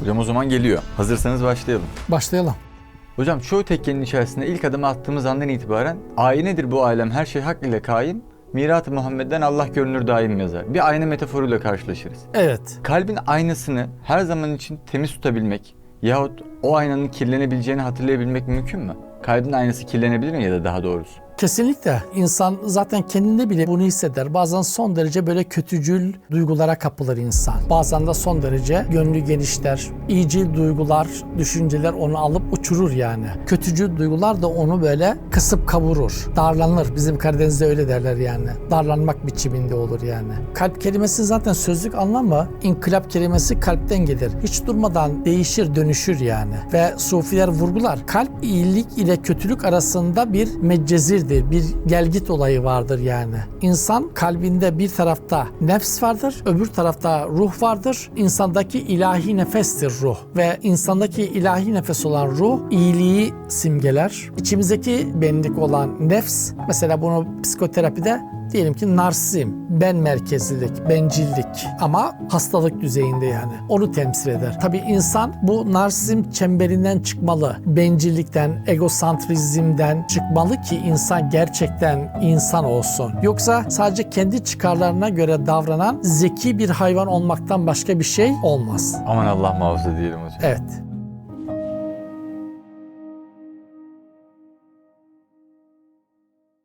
Hocam o zaman geliyor. Hazırsanız başlayalım. Başlayalım. Hocam çoğu tekkenin içerisinde ilk adımı attığımız andan itibaren aynedir bu alem her şey hak ile kaim. Mirat-ı Muhammed'den Allah görünür daim yazar. Bir ayna metaforuyla karşılaşırız. Evet. Kalbin aynasını her zaman için temiz tutabilmek yahut o aynanın kirlenebileceğini hatırlayabilmek mümkün mü? Kalbin aynası kirlenebilir mi ya da daha doğrusu? Kesinlikle. İnsan zaten kendinde bile bunu hisseder. Bazen son derece böyle kötücül duygulara kapılır insan. Bazen de son derece gönlü genişler. İyicil duygular, düşünceler onu alıp uçurur yani. Kötücül duygular da onu böyle kısıp kavurur. Darlanır. Bizim Karadeniz'de öyle derler yani. Darlanmak biçiminde olur yani. Kalp kelimesi zaten sözlük anlamı inkılap kelimesi kalpten gelir. Hiç durmadan değişir, dönüşür yani. Ve sufiler vurgular. Kalp iyilik ile kötülük arasında bir meccezirdir. Bir gelgit olayı vardır yani. İnsan kalbinde bir tarafta nefs vardır, öbür tarafta ruh vardır. İnsandaki ilahi nefestir ruh. Ve insandaki ilahi nefes olan ruh iyiliği simgeler. İçimizdeki benlik olan nefs, mesela bunu psikoterapide diyelim ki narsizm, ben merkezlilik, bencillik ama hastalık düzeyinde yani. Onu temsil eder. Tabii insan bu narsizm çemberinden çıkmalı. Bencillikten, egosantrizmden çıkmalı ki insan gerçekten insan olsun. Yoksa sadece kendi çıkarlarına göre davranan zeki bir hayvan olmaktan başka bir şey olmaz. Aman Allah muhafaza diyelim hocam. Evet.